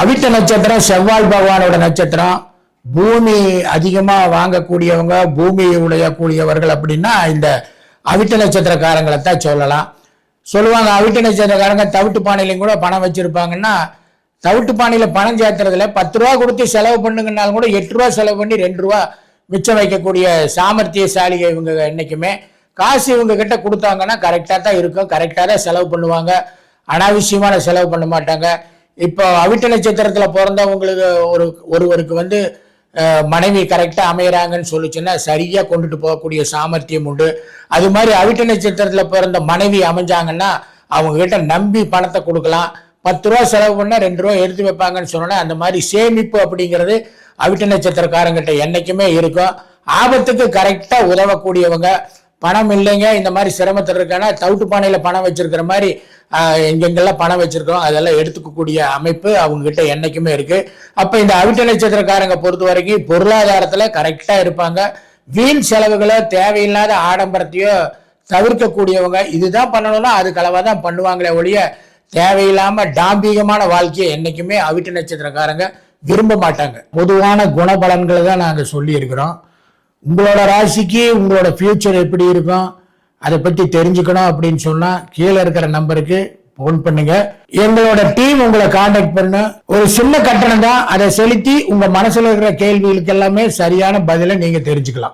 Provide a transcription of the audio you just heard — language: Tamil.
அவிட்ட நட்சத்திரம் செவ்வாய் பகவானோட நட்சத்திரம். பூமி அதிகமாக வாங்கக்கூடியவங்க பூமி உடையக்கூடியவர்கள் அப்படின்னா இந்த அவிட்ட நட்சத்திரக்காரங்களை தான் சொல்லலாம். சொல்லுவாங்க அவிட்ட நட்சத்திரக்காரங்க தவிட்டு பானையிலையும் கூட பணம் வச்சுருப்பாங்கன்னா தவிட்டு பானையில் பணம் சேர்த்துறதுல பத்து ரூபா கொடுத்து செலவு பண்ணுங்கனாலும் கூட எட்டு ரூபா செலவு பண்ணி ரெண்டு ரூபா மிச்சம் வைக்கக்கூடிய சாமர்த்தியசாலிகள் இவங்க என்றைக்குமே காசு இவங்க கிட்ட கொடுத்தாங்கன்னா கரெக்டாக தான் இருக்கும். கரெக்டாக தான் செலவு பண்ணுவாங்க. அனாவசியமான செலவு பண்ண மாட்டாங்க. இப்போ அவிட்ட நட்சத்திரத்துல பிறந்தவங்களுக்கு ஒரு ஒருவருக்கு வந்து மனைவி கரெக்டாக அமையறாங்கன்னு சொல்லிச்சுன்னா சரியாக கொண்டுட்டு போகக்கூடிய சாமர்த்தியம் உண்டு. அது மாதிரி அவிட்ட நட்சத்திரத்தில் பிறந்த மனைவி அமைஞ்சாங்கன்னா அவங்க கிட்ட நம்பி பணத்தை கொடுக்கலாம். பத்து ரூபா செலவு பண்ணா ரெண்டு ரூபா எடுத்து வைப்பாங்கன்னு சொன்னோன்னா அந்த மாதிரி சேமிப்பு அப்படிங்கிறது அவிட்ட நட்சத்திரக்காரங்கிட்ட என்னைக்குமே இருக்கும். ஆபத்துக்கு கரெக்டா உதவக்கூடியவங்க. பணம் இல்லைங்க இந்த மாதிரி சிரமத்தில் இருக்கானா தவிட்டு பானையில் பணம் வச்சிருக்கிற மாதிரி எங்கெங்கெல்லாம் பணம் வச்சிருக்கோம் அதெல்லாம் எடுத்துக்கக்கூடிய அமைப்பு அவங்க என்றைக்குமே என்னைக்குமே இருக்கு. அப்போ இந்த அவிட்ட நட்சத்திரக்காரங்க பொறுத்த வரைக்கும் பொருளாதாரத்தில் கரெக்டாக இருப்பாங்க. வீண் செலவுகளோ தேவையில்லாத ஆடம்பரத்தையோ தவிர்க்கக்கூடியவங்க இதுதான் பண்ணணும்னா அதுக்கு தான் பண்ணுவாங்களே ஒழிய தேவையில்லாமல் டாம்பிகமான வாழ்க்கையை என்றைக்குமே அவிட்ட நட்சத்திரக்காரங்க விரும்ப மாட்டாங்க. பொதுவான குணபலன்களை தான் நாங்கள் சொல்லியிருக்கிறோம். உங்களோட ராசிக்கு உங்களோட ஃபியூச்சர் எப்படி இருக்கும்? அதை பற்றி தெரிஞ்சுக்கணும் அப்படின்னு சொன்னால் கீழே இருக்கிற நம்பருக்கு ஃபோன் பண்ணுங்க. எங்களோட டீம் உங்களை காண்டாக்ட் பண்ண ஒரு சின்ன கட்டணம் தான். அதை செலுத்தி உங்க மனசுல இருக்கிற கேள்விகளுக்கு எல்லாமே சரியான பதிலை நீங்க தெரிஞ்சுக்கலாம்.